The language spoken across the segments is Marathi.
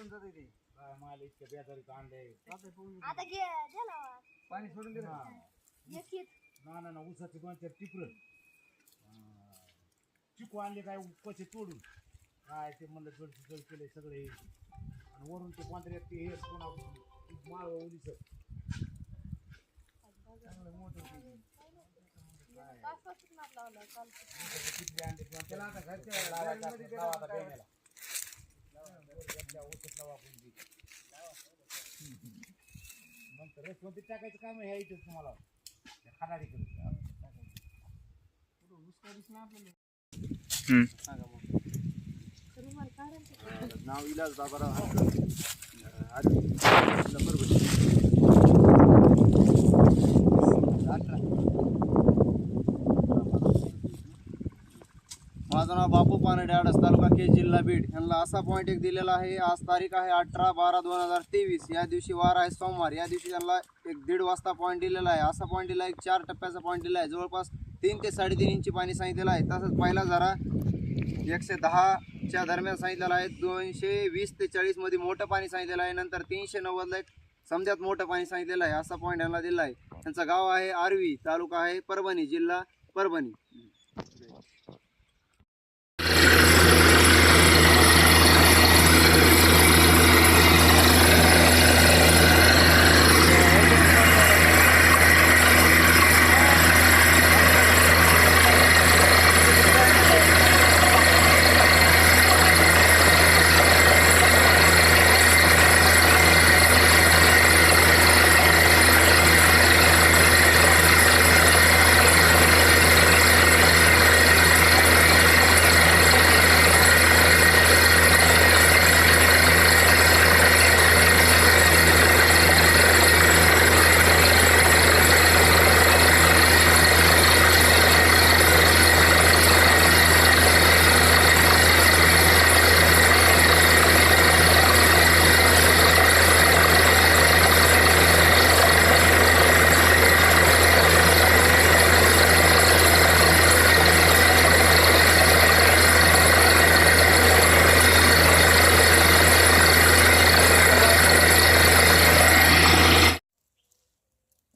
पळून जाते ते. काय माल इतके बेजारी कांदे जाते पळून जाते. आता घे दे ना. पाणी सोडून दे ना. एक एक ना ना ना उसाचे दोन चार टिपर. चिकू आणले काय कसे तोडून. काय ते म्हणलं जड जड केले सगळे आणि वरून ते एक ते हे पुन्हा माळ ओलीच चांगलं मोठं ते. पाच पाच मार लावला काल किती आणले दोन त्याला आता घरच्या घरामध्ये लावा आता काय- बेण्याला. ऊसात लावा आपण बी. मग तर रेशमती टाकायचं काम आहे इथं तुम्हाला त्या नाव इलाज बाबाराव हातकर. अं, आधी नंबर बघ. अठरा. माझं नाव बापू पानडे आडस तालुका के जिल्हा बीड. यांना असा पॉईंट एक दिलेला आहे. आज तारीख आहे अठरा बारा दोन हजार तेवीस. या दिवशी वार आहे सोमवार. या दिवशी त्यांना एक दीड वाजता पॉईंट दिलेला आहे. असा पॉईंट दिला एक चार टप्प्याचा पॉईंट दिला आहे. जवळपास तीन ते साडेतीन इंची पाणी सांगितलेलं आहे. तसंच पहिला जरा एकशे दहाच्या दरम्यान सांगितलेलं आहे. दोनशे वीस ते चाळीसमध्ये मोठं पाणी सांगितलेलं आहे. नंतर तीनशे नव्वदला एक समजात मोठं पाणी सांगितलेलं आहे. असा पॉईंट यांना दिला आहे. त्यांचं गाव आहे आर्वी. तालुका आहे परभणी जिल्हा परभणी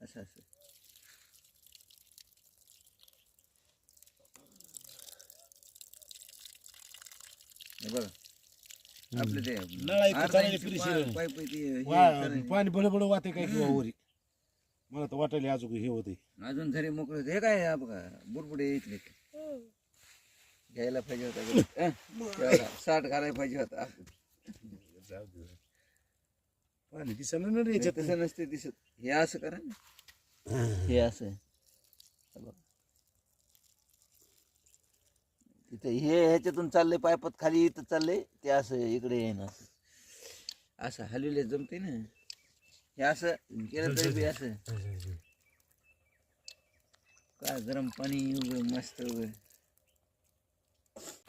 असं असं हे बघा. आपले ते नळा इकडे अर्धा चांगली इंची फिनिशिंग पा- आहे. पाईप आहे ते हे वा- करायचं. पाणी बडबड वाटे काय किंवा वरी. मला तर वाटायला अजून हे होते अजून झरे मोकळे होते. हे काय आहे हा बघा? बुरबुडे इथले. घ्यायला पाहिजे होता अं? तेवढा साठ घालायला पाहिजे होता. पाणी दिसलं ना रे याच्यात. तसं नसते दिसत. हे असं करा ना. हे असं हे बघा. तिथे हे ह्याच्यातून चाललंय पायपात खाली इथं चाललंय ते असं इकडे येईन असं. असं हलविले जमते ना. हे असं केलं तरी बी असं. काय गरम पाणी उगं मस्त उगं.